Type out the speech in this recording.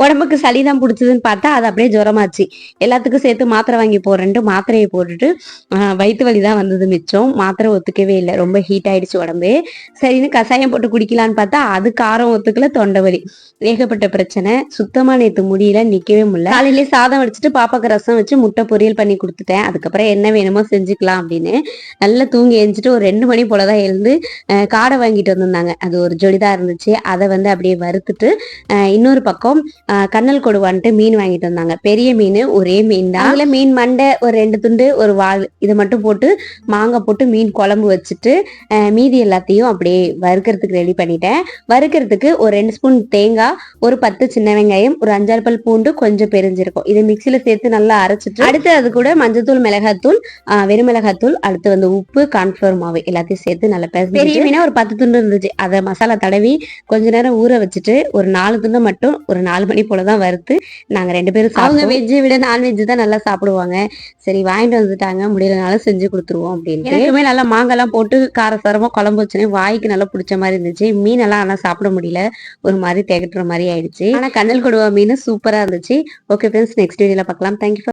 உடம்புக்கு சளி தான் பிடிச்சதுன்னு பார்த்தா அது அப்படியே ஜுரமாச்சு. எல்லாத்துக்கும் சேர்த்து மாத்திரை வாங்கி போறேன்ட்டு மாத்திரையை போட்டுட்டு வயிற்று வலி தான் வந்தது மிச்சம். மாத்திரை ஒத்துக்கவே இல்லை. ரொம்ப ஹீட் ஆயிடுச்சு உடம்பு. சரின்னு கஷாயம் போட்டு குடிக்கலான்னு பார்த்தா அது காரம் ஒத்துக்கல தொண்டை வலி. ஏகப்பட்ட பிரச்சனை. சுத்தமா நேத்து முடியல நிக்கவே முடியல. காலையிலே சாதம் வச்சுட்டு பாப்பாக்கு ரசம் வச்சு முட்டை பொரியல் பண்ணி கொடுத்துட்டேன். அதுக்கப்புறம் என்ன வேணுமோ செஞ்சுக்கலாம் அப்படின்னு. நல்லா தூங்கி எழுந்துட்டு ஒரு ரெண்டு மணி போலதான் எழுந்து அஹ், காடை வாங்கிட்டு வந்திருந்தாங்க. அது ஒரு ஜொடிதான் இருந்துச்சு. அதை வந்து அப்படியே வறுத்துட்டு இன்னொரு பக்கம் கண்ணல் கொடுவான்ட்டு மீன் வாங்கிட்டு வந்தாங்க. பெரிய மீன் ஒரே மீன் தான் அதுல மீன் மண்டை ஒரு ரெண்டு துண்டு ஒரு வால் இதை மட்டும் போட்டு மாங்காய் போட்டு மீன் குழம்பு வச்சுட்டு மீதி எல்லாத்தையும் அப்படியே வறுக்கிறதுக்கு ரெடி பண்ணிட்டேன். வறுக்கிறதுக்கு ஒரு ரெண்டு ஸ்பூன் தேங்காய் ஒரு பத்து சின்ன வெங்காயம் ஒரு அஞ்சாறு பல் பூண்டு கொஞ்சம் பெருஞ்சிருக்கும். இதை மிக்சியில சேர்த்து நல்லா அரைச்சிட்டு அடுத்து அது கூட மஞ்சத்தூள் மிளகாத்தூள் ஆஹ் வெறும் மிளகாத்தூள் அடுத்து வந்து உப்பு கார்ன்ஃபிளவர் மாவு எல்லாத்தையும் சேர்த்து நல்லா பேச பெரிய மீனா ஒரு பத்து துண்டு இருந்துச்சு. அதை மசாலா தடவி கொஞ்ச நேரம் ஊற வச்சுட்டு ஒரு நாலு துண்டு மட்டும் ஒரு நாலு மணி போல தான் வறுத்து நாங்க ரெண்டு பேரும் அவங்க வெஜ்ஜை விட நான்வெஜ் தான் நல்லா சாப்பிடுவாங்க. சரி வாங்கிட்டு வந்துட்டாங்க. முடியலனாலும் செஞ்சு கொடுத்துருவோம் அப்படின்னு எனக்குமே நல்லா மாங்காய்லாம் போட்டு காரசாரமா குழம்பு வச்சோன்னே வாய்க்கு நல்லா பிடிச்ச மாதிரி இருந்துச்சு. மீன் எல்லாம் ஆனா சாப்பிட முடியல. ஒரு மாதிரி திகட்டுற மாதிரி ஆயிடுச்சு. ஆனா கண்ணல் கொடுவா மீன் சூப்பரா இருந்துச்சு. ஓகே ஃப்ரெண்ட்ஸ் நெக்ஸ்ட் வீடியோல பார்க்கலாம். தேங்க்யூ